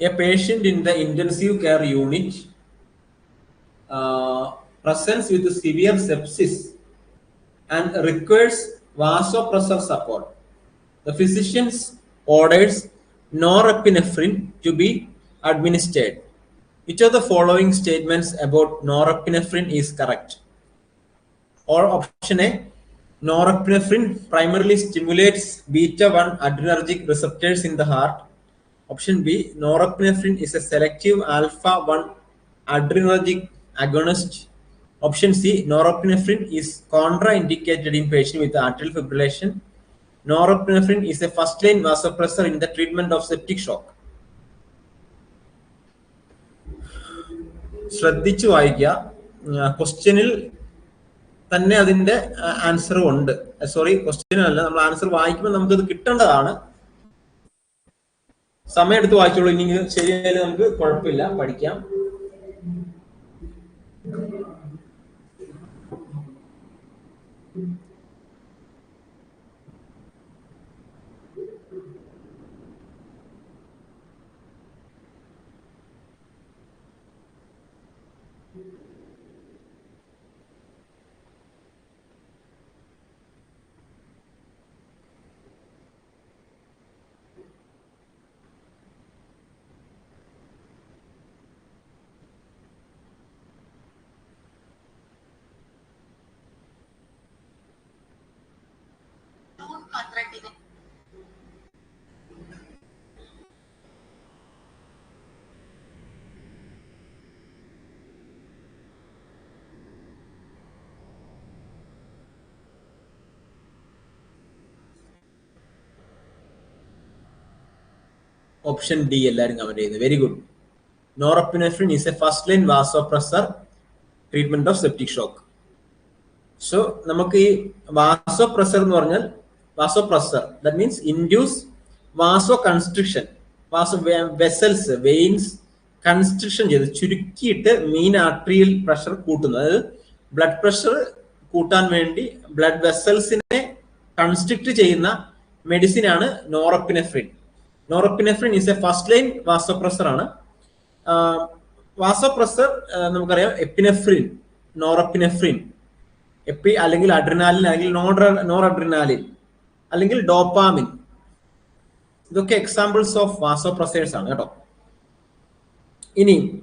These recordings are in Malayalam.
a patient in the intensive care unit uh, presents with severe sepsis and requires vasopressor support. The physician orders norepinephrine to be administered. Which of the following statements about norepinephrine is correct? Or option A, norepinephrine primarily stimulates beta 1 adrenergic receptors in the heart. Option B norepinephrine is a selective alpha one adrenergic agonist option C norepinephrine is contraindicated in patient with atrial fibrillation norepinephrine is a first line vasopressor in the treatment of septic shock ശ്രദ്ധിച്ചു വായിക്കുക. ക്വസ്റ്റ്യനിൽ തന്നെ അതിന്റെ ആൻസറും ഉണ്ട്. സോറി ക്വസ്റ്റ്യൻ അല്ല. നമ്മൾ ആൻസർ വായിക്കുമ്പോൾ നമുക്ക് അത് കിട്ടേണ്ടതാണ്. സമയം എടുത്ത് വായിച്ചോളൂ. ഇനി ശരിയായാലും നമുക്ക് കുഴപ്പമില്ല. പഠിക്കാം. പന്ത്രണ്ടിന്. ഓപ്ഷൻ ഡി എല്ലാവരും കമന്റ് ചെയ്യുന്നു. Very good norepinephrine is a first line vasopressor treatment of septic shock so നമുക്ക് ഈ വാസോപ്രസർ എന്ന് പറഞ്ഞാൽ that means induce vasoconstriction vaso vessels veins constriction ചെയ്ത് ചുരുക്കിയിട്ട് മെയിൻ ആർട്ടറിയൽ പ്രഷർ കൂട്ടുന്നു അതായത് ബ്ലഡ് പ്രഷർ കൂട്ടാൻ വേണ്ടി ബ്ലഡ് വെസൽസിനെ കൺസ്ട്രിക്ട് ചെയ്യുന്ന മെഡിസിൻ ആണ് norepinephrine norepinephrine is a first line vasopressor ആണ്. വാസോപ്രസർ നമുക്കറിയാം എപ്പിനെഫ്രിൻ നോറപ്പിനെഫ്രിൻ എപ്പി അല്ലെങ്കിൽ അഡ്രിനാലിൻ അല്ലെങ്കിൽ നോഡ്ര നോർ അഡ്രിനാലിൻ അല്ലെങ്കിൽ ഡോപ്പാമിൻ ഇതൊക്കെ എക്സാമ്പിൾസ് ഓഫ് വാസോപ്രസേഴ്സ് ആണ് കേട്ടോ. ഇനി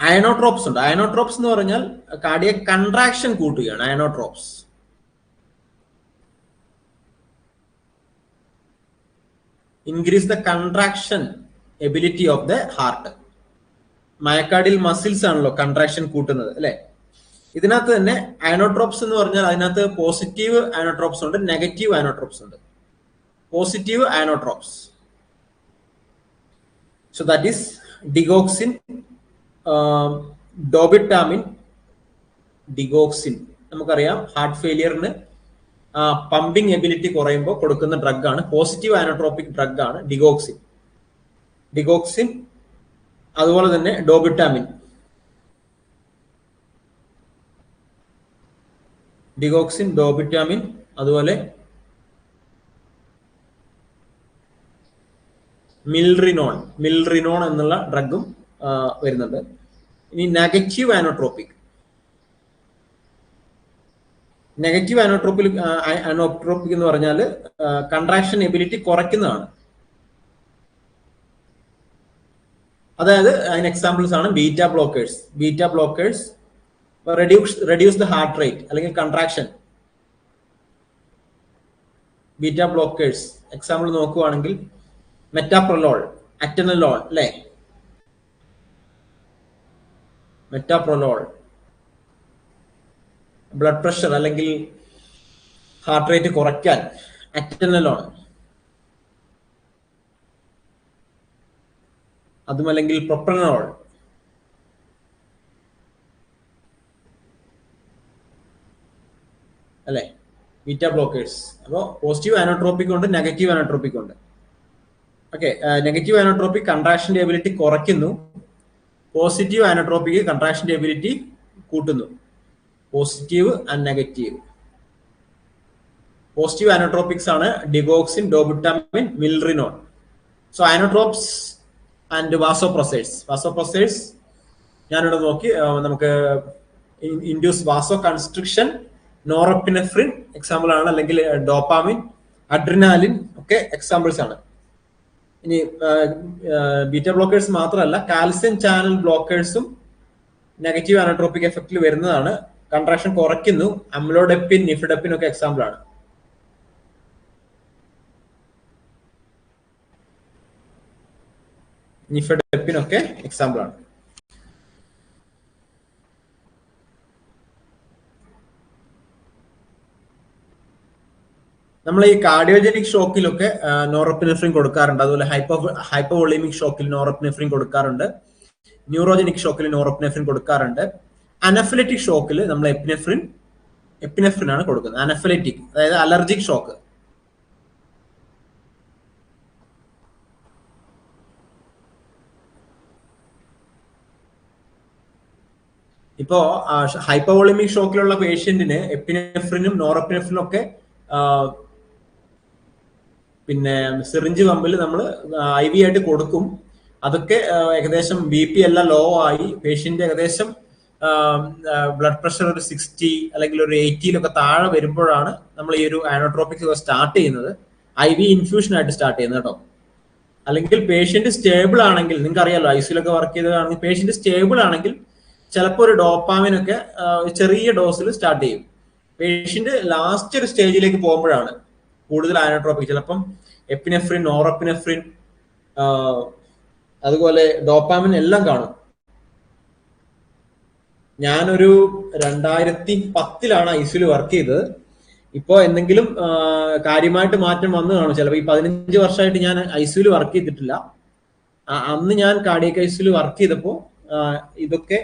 അയനോട്രോപ്സ് ഉണ്ട്. അയനോട്രോപ്സ് എന്ന് പറഞ്ഞാൽ കാർഡിയ കൺട്രാക്ഷൻ കൂട്ടുകയാണ്. Inotropes increase the contraction ability of the heart മയക്കാടിൽ muscles ആണല്ലോ കൺട്രാക്ഷൻ കൂട്ടുന്നത് അല്ലെ? ഇതിനകത്ത് തന്നെ അയനോട്രോപ്സ് എന്ന് പറഞ്ഞാൽ അതിനകത്ത് പോസിറ്റീവ് അയനോട്രോപ്സ് ഉണ്ട് നെഗറ്റീവ് അയനോട്രോപ്സ് ഉണ്ട്. Positive inotropes so that is digoxin dobutamine digoxin നമുക്കറിയാം ഹാർട്ട് ഫെയിലിയറിന് പമ്പിംഗ് എബിലിറ്റി കുറയുമ്പോൾ കൊടുക്കുന്ന ഡ്രഗ് ആണ്. പോസിറ്റീവ് ആനോട്രോപ്പിക് ഡ്രഗ് ആണ് ഡിഗോക്സിൻ ഡിഗോക്സിൻ അതുപോലെ തന്നെ ഡോബിറ്റാമിൻ ഡിഗോക്സിൻ ഡോബിറ്റാമിൻ അതുപോലെ മിൽറിനോൺ മിൽറിനോൺ എന്നുള്ള ഡ്രഗും വരുന്നുണ്ട്. ഇനി നെഗറ്റീവ് ആനോട്രോപ്പിക് നെഗറ്റീവ് ആനോട്രോപ്പിൽ അനോട്രോപ്പിക് എന്ന് പറഞ്ഞാൽ കൺട്രാക്ഷൻ എബിലിറ്റി കുറയ്ക്കുന്നതാണ്. അതായത് അതിന് എക്സാമ്പിൾസ് ആണ് beta blockers beta blockers reduce reduce the heart rate അല്ലെങ്കിൽ കൺട്രാക്ഷൻ ബീറ്റ ബ്ലോക്കേഴ്സ് എക്സാമ്പിൾ നോക്കുവാണെങ്കിൽ മെറ്റാപ്രലോൾ അറ്റനലോൾ അല്ലെ? മെറ്റാപ്രലോൾ ബ്ലഡ് പ്രഷർ അല്ലെങ്കിൽ ഹാർട്ട് റേറ്റ് കുറയ്ക്കാൻ അറ്റനലോൺ അതുമല്ലെങ്കിൽ പ്രൊപ്പനോൾ അല്ലെ? ബീറ്റ ബ്ലോക്കേഴ്സ് അപ്പോൾ പോസിറ്റീവ് ആനോട്രോപ്പിക് ഉണ്ട് നെഗറ്റീവ് ആനോട്രോപ്പിക് ഉണ്ട്. ഓക്കെ നെഗറ്റീവ് ആനോട്രോപ്പിക് കൺട്രാക്ഷന്റെ എബിലിറ്റി കുറയ്ക്കുന്നു. പോസിറ്റീവ് ആനോട്രോപ്പിക് കൺട്രാക്ഷന്റെ എബിലിറ്റി കൂട്ടുന്നു. Positive and negative positive inotropics ആണ് digoxin dobutamine milrinone so inotropes and vasopressors vasopressors ഞാനിവിടെ നോക്കി നമുക്ക് induce vasoconstriction norepinephrine example ആണ്. അല്ലെങ്കിൽ ഡോപ്പാമിൻ അഡ്രിനാലിൻ ഒക്കെ എക്സാമ്പിൾസ് ആണ്. ഇനി ബീറ്റ ബ്ലോക്കേഴ്സ് മാത്രമല്ല കാൽസ്യം ചാനൽ ബ്ലോക്കേഴ്സും നെഗറ്റീവ് അനട്രോപ്പിക് എഫക്റ്റിൽ വരുന്നതാണ്. കൺട്രാക്ഷൻ കുറയ്ക്കുന്നു. അമ്ലോഡെപ്പിൻ നിഫിഡെപ്പിൻ ഒക്കെ എക്സാമ്പിൾ ആണ്. നിഫിഡപ്പിൻ ഒക്കെ എക്സാമ്പിൾ ആണ്. നമ്മൾ ഈ കാർഡിയോജനിക് ഷോക്കിലൊക്കെ നോറോപ്പിനെഫ്രിൻ കൊടുക്കാറുണ്ട്. അതുപോലെ ഹൈപ്പോ ഹൈപ്പോവോളിമിക് ഷോക്കിൽ നോറോപ്പിനെഫ്രിൻ കൊടുക്കാറുണ്ട്. ന്യൂറോജനിക് ഷോക്കിൽ നോറോപ്പിനെഫ്രിൻ കൊടുക്കാറുണ്ട്. അനഫിലറ്റിക് ഷോക്കിൽ നമ്മൾ എപ്പിനെഫ്രിൻ എപ്പിനെഫ്രിൻ ആണ് കൊടുക്കുന്നത്. അനഫിലറ്റിക് അതായത് അലർജിക് ഷോക്ക് ഇപ്പോ ഹൈപ്പോവോളിമിക് ഷോക്കിലുള്ള പേഷ്യന്റിന് എപ്പിനെഫ്രിനും നോറപ്പിനെഫ്രിനും ഒക്കെ പിന്നെ സിറിഞ്ച് പമ്പിൽ നമ്മൾ ഐ വി ആയിട്ട് കൊടുക്കും. അതൊക്കെ ഏകദേശം ബി പി എല്ലാം ലോ ആയി. പേഷ്യന്റ് ഏകദേശം ബ്ലഡ് പ്രഷർ ഒരു സിക്സ്റ്റി അല്ലെങ്കിൽ ഒരു എയ്റ്റിയിലൊക്കെ താഴെ വരുമ്പോഴാണ് നമ്മൾ ഈ ഒരു ഒക്കെ സ്റ്റാർട്ട് ചെയ്യുന്നത്. ഐ വി ഇൻഫ്യൂഷൻ ആയിട്ട് സ്റ്റാർട്ട് ചെയ്യുന്നത് കേട്ടോ. അല്ലെങ്കിൽ പേഷ്യന്റ് സ്റ്റേബിൾ ആണെങ്കിൽ നിങ്ങൾക്ക് അറിയാലോ സിയിലൊക്കെ വർക്ക് ചെയ്തതാണെങ്കിൽ പേഷ്യന്റ് സ്റ്റേബിൾ ആണെങ്കിൽ ചിലപ്പോൾ ഒരു ഡോപ്പാമിനൊക്കെ ചെറിയ ഡോസിൽ സ്റ്റാർട്ട് ചെയ്യും. പേഷ്യന്റ് ലാസ്റ്റ് ഒരു സ്റ്റേജിലേക്ക് പോകുമ്പോഴാണ് കൂടുതൽ ആനോട്രോപിക് ചിലപ്പം എപ്പിനെഫ്രിൻ നോറപ്പിനെഫ്രിൻ അതുപോലെ ഡോപ്പാമിൻ എല്ലാം കാണും. ഞാനൊരു രണ്ടായിരത്തി പത്തിലാണ് ഐസിയിൽ വർക്ക് ചെയ്തത്. ഇപ്പോ എന്തെങ്കിലും കാര്യമായിട്ട് മാറ്റം വന്നു കാണും. ചിലപ്പോൾ ഈ പതിനഞ്ച് വർഷമായിട്ട് ഞാൻ ഐസിയിൽ വർക്ക് ചെയ്തിട്ടില്ല. അന്ന് ഞാൻ കാർഡിയക് ഐസിയിൽ വർക്ക് ചെയ്തപ്പോൾ ഇതൊക്കെ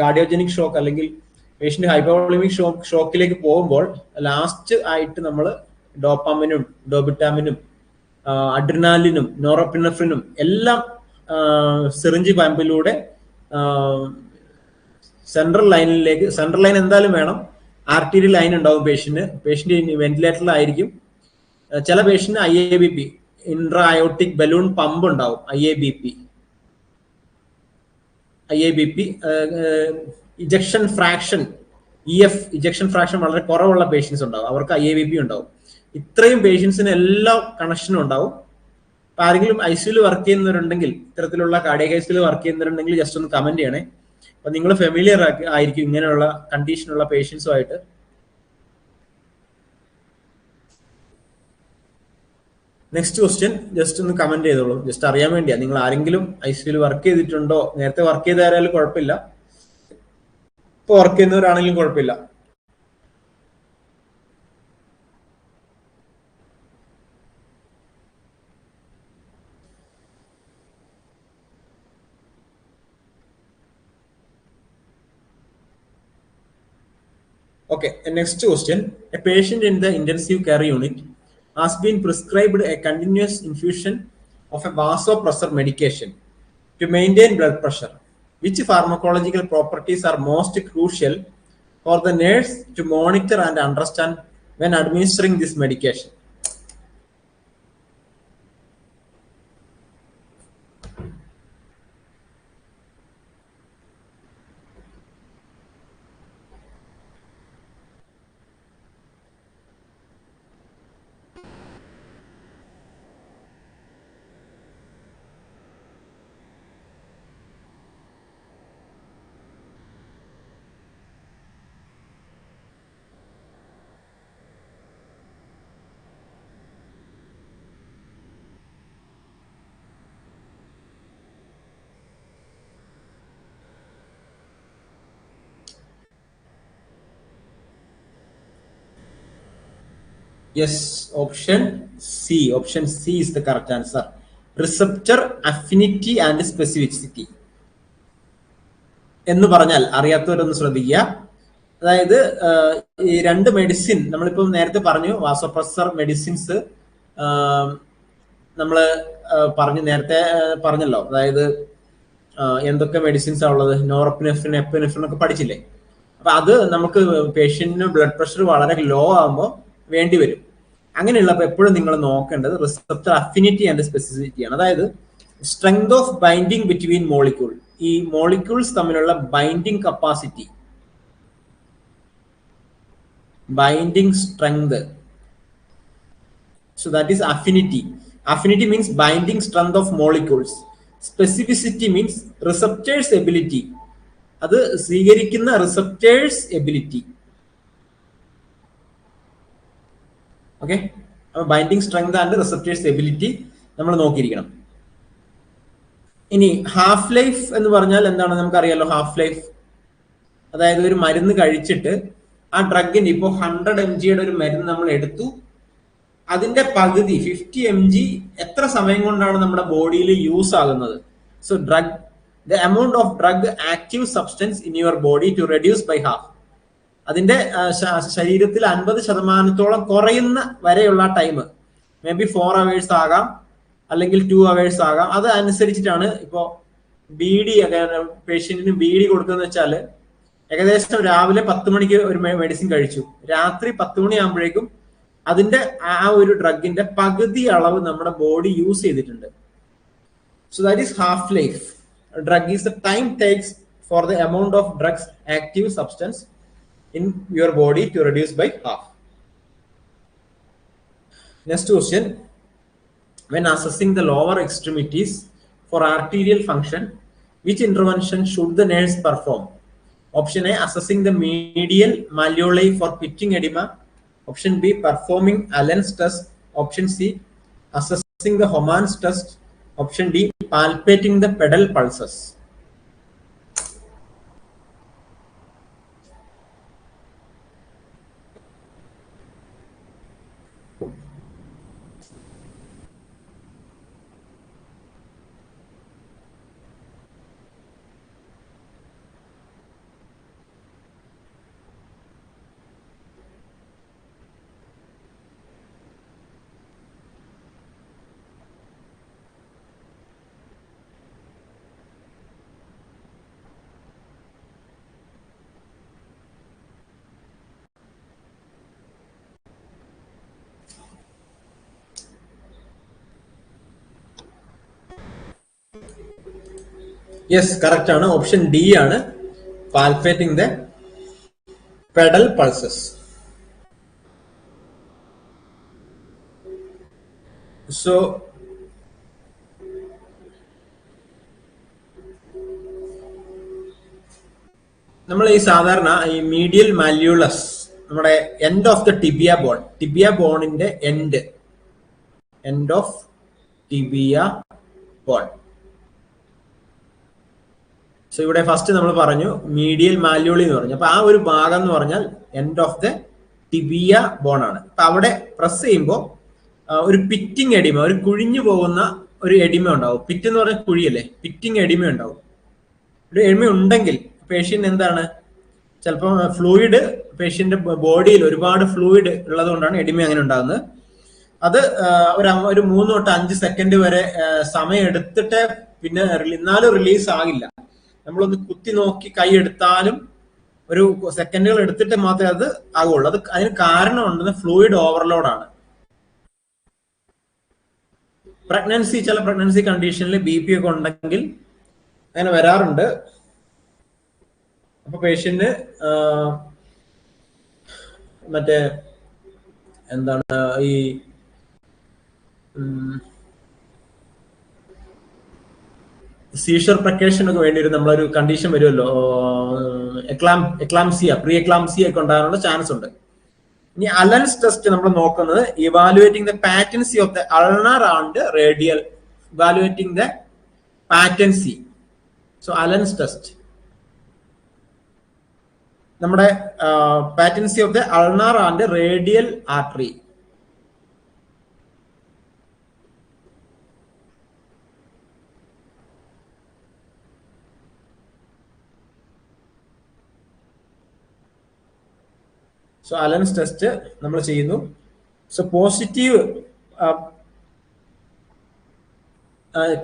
കാർഡിയോജനിക് ഷോക്ക് അല്ലെങ്കിൽ പേഷ്യന്റ് ഹൈപ്പോളിമിക് ഷോക്ക് ഷോക്കിലേക്ക് പോകുമ്പോൾ ലാസ്റ്റ് ആയിട്ട് നമ്മൾ ഡോപ്പാമിനും ഡോബിറ്റാമിനും അഡ്രിനാലിനും നോറോപ്പിനഫ്രിനും എല്ലാം സിറിഞ്ച് പമ്പിലൂടെ സെൻട്രൽ ലൈനിലേക്ക് സെൻട്രൽ ലൈൻ എന്തായാലും വേണം. ആർട്ടീരി ലൈൻ ഉണ്ടാവും പേഷ്യന്റ് പേഷ്യന്റ് വെന്റിലേറ്ററിലായിരിക്കും ചില patient I A B P intra aortic balloon pump ഉണ്ടാവും I A B P I A B P ejection fraction E F ejection fraction വളരെ കുറവുള്ള പേഷ്യൻസ് ഉണ്ടാവും. അവർക്ക് ഐ എ ബി പി ഉണ്ടാവും. ഇത്രയും പേഷ്യൻസിന് എല്ലാ കണക്ഷനും ഉണ്ടാവും. അപ്പൊ ആരെങ്കിലും ഐ സിയിൽ വർക്ക് ചെയ്യുന്നവരുണ്ടെങ്കിൽ ഇത്തരത്തിലുള്ള കാർഡിയക് ഐസിയിൽ വർക്ക് ചെയ്യുന്നവരുണ്ടെങ്കിൽ ജസ്റ്റ് ഒന്ന് കമന്റ് ചെയ്യണേ. അപ്പൊ നിങ്ങൾ ഫെമിലിയർ ആയിരിക്കും ഇങ്ങനെയുള്ള കണ്ടീഷനുള്ള പേഷ്യൻസുമായിട്ട് നെക്സ്റ്റ് ക്വസ്റ്റ്യൻ ജസ്റ്റ് ഒന്ന് കമന്റ് ചെയ്തോളൂ. ജസ്റ്റ് അറിയാൻ വേണ്ടിയാ. നിങ്ങൾ ആരെങ്കിലും ഐ സിയിൽ വർക്ക് ചെയ്തിട്ടുണ്ടോ? നേരത്തെ വർക്ക് ചെയ്ത ആരായാലും കുഴപ്പമില്ല. വർക്ക് ചെയ്യുന്നവരാണെങ്കിലും കുഴപ്പമില്ല Okay, next question. A patient in the intensive care unit has been prescribed a continuous infusion of a vasopressor medication to maintain blood pressure. Which pharmacological properties are most crucial for the nurse to monitor and understand when administering this medication? Yes, option C. Option C is the correct answer. Receptor affinity and specificity. എന്ന് പറഞ്ഞാൽ അറിയാത്തവരൊന്ന് ശ്രദ്ധിക്കുക അതായത് ഈ രണ്ട് മെഡിസിൻ നമ്മളിപ്പോൾ നേരത്തെ പറഞ്ഞു വാസോപ്രസർ മെഡിസിൻസ് നമ്മൾ പറഞ്ഞു നേരത്തെ പറഞ്ഞല്ലോ അതായത് എന്തൊക്കെ മെഡിസിൻസ് ഉള്ളത് നോറപ്പിനെഫ്രിൻ എപ്പിനെഫ്രിൻ ഒക്കെ പഠിച്ചില്ലേ അപ്പൊ അത് നമുക്ക് പേഷ്യന്റിന് ബ്ലഡ് പ്രഷർ വളരെ ലോ ആകുമ്പോൾ വേണ്ടി വരും അങ്ങനെയുള്ളപ്പോൾ എപ്പോഴും നിങ്ങൾ നോക്കേണ്ടത് റിസപ്റ്റർ അഫിനിറ്റി ആൻഡ് സ്പെസിഫിറ്റി ആണ്. അതായത് strength of binding between molecule ഈ മോളിക്യൂൾസ് തമ്മിലുള്ള binding capacity binding strength so that is affinity affinity means binding strength of molecules specificity means receptors ability അത് സ്വീകരിക്കുന്ന റിസപ്റ്റേഴ്സ് എബിലിറ്റി ഓക്കെ അപ്പൊ binding strength and receptors ability നമ്മൾ നോക്കിയിരിക്കണം. ഇനി ഹാഫ് ലൈഫ് എന്ന് പറഞ്ഞാൽ എന്താണ് നമുക്കറിയാലോ ഹാഫ് ലൈഫ് അതായത് ഒരു മരുന്ന് കഴിച്ചിട്ട് ആ ഡ്രഗിന്റെ ഇപ്പോൾ ഹൺഡ്രഡ് എം ജിയുടെ ഒരു മരുന്ന് നമ്മൾ എടുത്തു. അതിന്റെ പകുതി ഫിഫ്റ്റി എം ജി എത്ര സമയം കൊണ്ടാണ് നമ്മുടെ ബോഡിയിൽ യൂസ് ആകുന്നത്? So drug the amount of drug active substance in your body to reduce by half അതിന്റെ ശരീരത്തിൽ അൻപത് ശതമാനത്തോളം കുറയുന്ന വരെയുള്ള time may be four hours ആകാം അല്ലെങ്കിൽ ടു അവേഴ്സ് ആകാം. അത് അനുസരിച്ചിട്ടാണ് ഇപ്പോ ഡി പേഷ്യന്റിന് ബി ഡി കൊടുക്കുന്നത് വെച്ചാൽ ഏകദേശം രാവിലെ പത്ത് മണിക്ക് ഒരു മെഡിസിൻ കഴിച്ചു. രാത്രി പത്ത് മണിയാകുമ്പോഴേക്കും അതിന്റെ ആ ഒരു ഡ്രഗിന്റെ പകുതി അളവ് നമ്മുടെ ബോഡി യൂസ് ചെയ്തിട്ടുണ്ട്. So that is half life drug is the time takes for the amount of drugs active substance in your body to reduce by half. Next question. When assessing the lower extremities for arterial function, which intervention should the nurse perform? Option A, assessing the medial malleoli for pitching edema. Option B, performing Allen's test. Option C, assessing the Homan's test. Option D, palpating the pedal pulses. Yes correct ആണ്. ഓപ്ഷൻ ഡി ആണ് palpating the pedal pulses so നമ്മൾ ഈ സാധാരണ ഈ മീഡിയൽ മാല്യൂളസ് നമ്മുടെ end of the tibia bone tibia ബോണിന്റെ end end of tibia bone so ഇവിടെ ഫസ്റ്റ് നമ്മൾ പറഞ്ഞു മീഡിയൽ മാല്യൂളി എന്ന് പറഞ്ഞു. അപ്പൊ ആ ഒരു ഭാഗം എന്ന് പറഞ്ഞാൽ end of the tibia bone ആണ്. അപ്പൊ അവിടെ പ്രസ് ചെയ്യുമ്പോൾ ഒരു പിറ്റിംഗ് എഡിമ ഒരു കുഴിഞ്ഞു പോകുന്ന ഒരു എഡിമ ഉണ്ടാവും. പിറ്റ് എന്ന് പറഞ്ഞാൽ കുഴിയല്ലേ പിറ്റിംഗ് എഡിമ ഉണ്ടാവും. ഒരു എഡിമ ഉണ്ടെങ്കിൽ പേഷ്യന്റ് എന്താണ്? ചിലപ്പോൾ ഫ്ലൂയിഡ് പേഷ്യന്റ് ബോഡിയിൽ ഒരുപാട് ഫ്ലൂയിഡ് ഉള്ളത് കൊണ്ടാണ് എഡിമ അങ്ങനെ ഉണ്ടാകുന്നത് അത് ഒരു മൂന്ന് തൊട്ട് അഞ്ച് സെക്കൻഡ് വരെ സമയം എടുത്തിട്ട് പിന്നെ എന്നാലും റിലീസ് ആകില്ല. നമ്മളൊന്ന് കുത്തി നോക്കി കൈ എടുത്താലും ഒരു സെക്കൻഡുകൾ എടുത്തിട്ട് മാത്രമേ അത് ആകുള്ളൂ. അത് അതിന് കാരണം ഉണ്ടെന്ന് ഫ്ലൂയിഡ് ഓവർലോഡാണ് പ്രഗ്നൻസി ചില പ്രഗ്നൻസി കണ്ടീഷനിൽ ബി പി ഒക്കെ ഉണ്ടെങ്കിൽ അങ്ങനെ വരാറുണ്ട്. അപ്പൊ പേഷ്യന്റ് മറ്റേ എന്താണ് ഈ സീഷർ പ്രക്കേഷൻ ഒക്കെ വേണ്ടി ഒരു നമ്മളൊരു കണ്ടീഷൻ വരുമല്ലോ എക്ലാം എക്ലാംസിയ പ്രീ എക്ലാംസിയ ഒക്കെ ഉണ്ടാകാനുള്ള ചാൻസ് ഉണ്ട്. ഇനി അലൻസ് ടെസ്റ്റ് നമ്മൾ നോക്കുന്നത് evaluating the patency of the ulnar and radial evaluating the patency so Allen's test. നമ്മുടെ patency of the ulnar and radial artery so Allen's test നമ്മൾ ചെയ്യുന്നു. സോ പോസിറ്റീവ്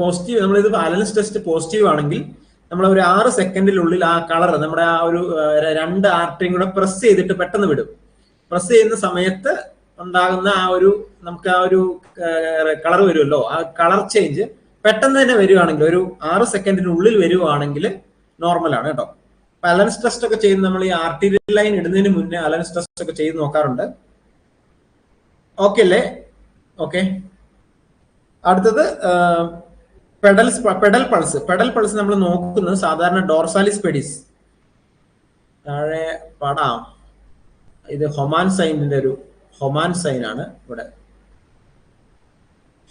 പോസിറ്റീവ് നമ്മളിത് അലൻസ് ടെസ്റ്റ് പോസിറ്റീവ് ആണെങ്കിൽ നമ്മൾ ഒരു ആറ് സെക്കൻഡിനുള്ളിൽ ആ കളർ നമ്മുടെ ആ ഒരു രണ്ട് ആർട്ടിയും കൂടെ പ്രസ് ചെയ്തിട്ട് പെട്ടെന്ന് വിടും. പ്രസ് ചെയ്യുന്ന സമയത്ത് ഉണ്ടാകുന്ന ആ ഒരു നമുക്ക് ആ ഒരു കളർ വരുമല്ലോ. ആ കളർ ചേഞ്ച് പെട്ടെന്ന് തന്നെ വരുവാണെങ്കിൽ ഒരു ആറ് സെക്കൻഡിനുള്ളിൽ വരുവാണെങ്കിൽ നോർമൽ ആണ് കേട്ടോ. അലൻസ് ടെസ്റ്റ് ഒക്കെ ചെയ്ത് നമ്മൾ ഈ ആർട്ടീരിയൽ ലൈൻ ഇടുന്നതിന് മുന്നേ അലൻസ് ടെസ്റ്റ് ഒക്കെ ചെയ്ത് നോക്കാറുണ്ട്. ഓക്കെ അല്ലേ ഓക്കെ അടുത്തത് pedals pedal pulse pedal pulse നമ്മൾ നോക്കുന്നത് സാധാരണ ഡോർസാലിസ് പെഡിസ് താഴെ പടാം. ഇത് ഹൊമാൻ സൈനിന്റെ ഒരു ഹൊമാൻ സൈൻ ആണ് ഇവിടെ.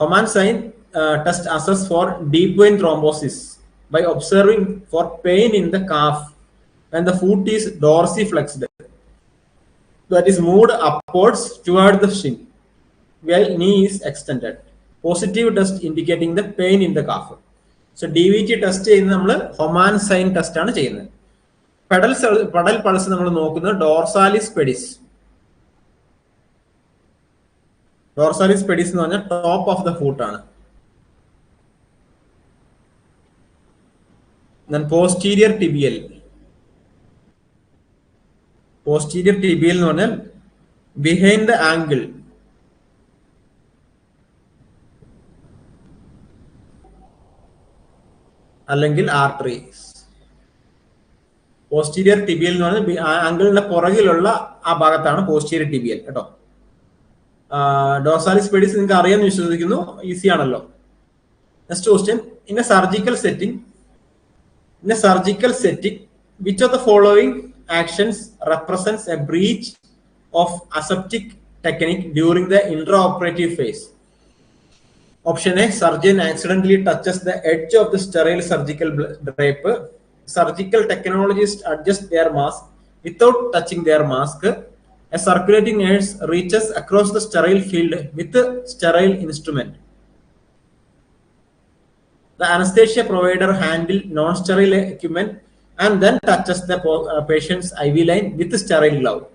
Homan sign test assess for deep vein thrombosis by observing for pain in the calf when the foot is dorsiflexed that is moved upwards toward the shin while knee is extended positive test indicating the pain in the calf so dvt test ചെയ്യുന്നത് നമ്മൾ ഹൊമാൻ സൈൻ ടെസ്റ്റ് ആണ് ചെയ്യുന്നത് പെഡൽ പെഡൽ പൾസ് നമ്മൾ നോക്കുന്നത് ഡോർസാലിസ് പെഡിസ് ഡോർസാലിസ് പെഡിസ് എന്ന് പറഞ്ഞാൽ ടോപ്പ് ഓഫ് ദ aanu ആണ് പോസ്റ്റീരിയർ ടിബിയൽ പോസ്റ്റീരിയർ ടിബിയൽ എന്ന് പറഞ്ഞാൽ ബിഹൈൻഡ് ദ ആംഗിൾ അല്ലെങ്കിൽ ആർട്ടറീസ് പോസ്റ്റീരിയർ ടിബിയൽ എന്ന് പറഞ്ഞാൽ ആംഗിളിന്റെ പുറകിലുള്ള ആ ഭാഗത്താണ് പോസ്റ്റീരിയർ ടിബിയൽ കേട്ടോ. ഡോസാലിസ് പെഡിസ് നിങ്ങൾക്ക് അറിയാമെന്ന് വിശ്വസിക്കുന്നു. ഈസി ആണല്ലോ. Next question in a surgical setting in a surgical setting which of the following actions represents a breach of aseptic technique during the intraoperative phase. Option A, surgeon accidentally touches the edge of the sterile surgical drape. Surgical technologists adjust their mask without touching their mask. A circulating nurse reaches across the sterile field with a sterile instrument. The anesthesia provider handle non-sterile equipment and then touches the uh, patient's IV line with sterile glove.